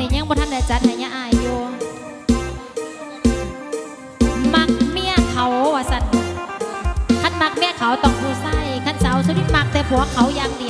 นี่ยังบ่ทันได้จัดให้ยะอายอยู่มักเมียเขาว่าซั่นขันมักเมียเขาต้องผู้ใส่ขันสาวสุดิมักแต่ผัวเขาอย่างเดียว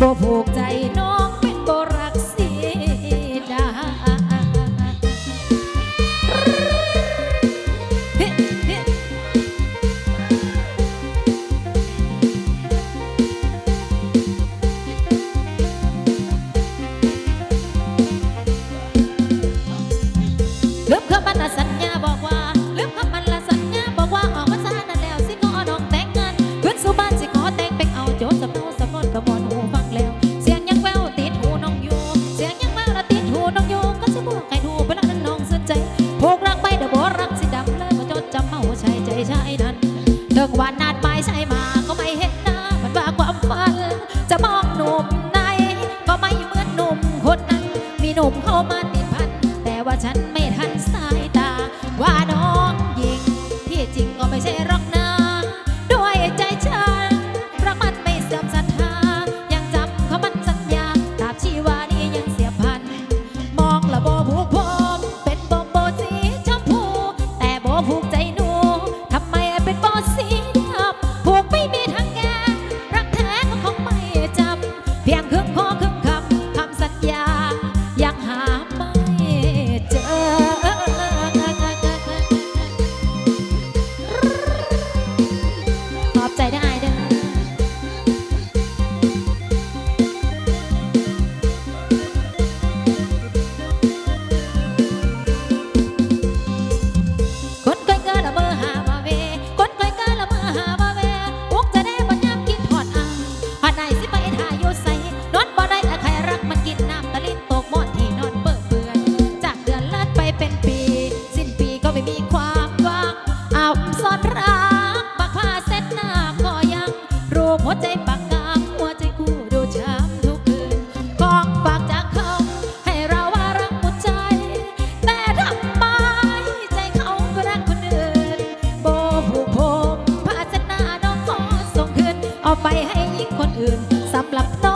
บ่ผูกใจน้อง หัวใจปากกาหัวใจกูดูช้ำทุกคืนของฝากจากเขาให้เราว่ารักหมดใจ แต่ทำไมใจเขาก็รักคนอื่น โบผูกผมภาชนะน้องขอส่งคืนเอาไปให้หญิงคนอื่นสำหรับต้อง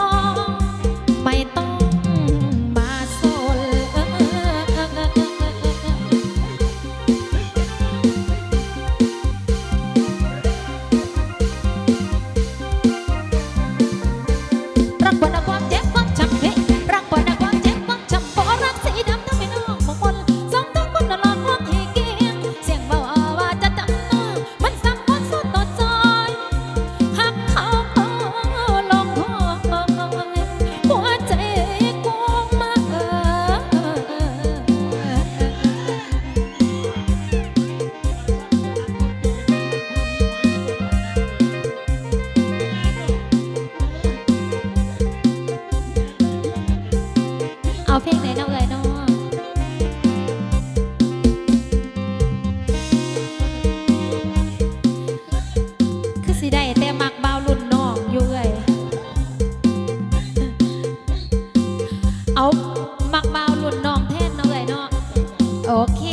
เอามักเบาหลุนน้องแท่นเนาเลยเนาะโอเค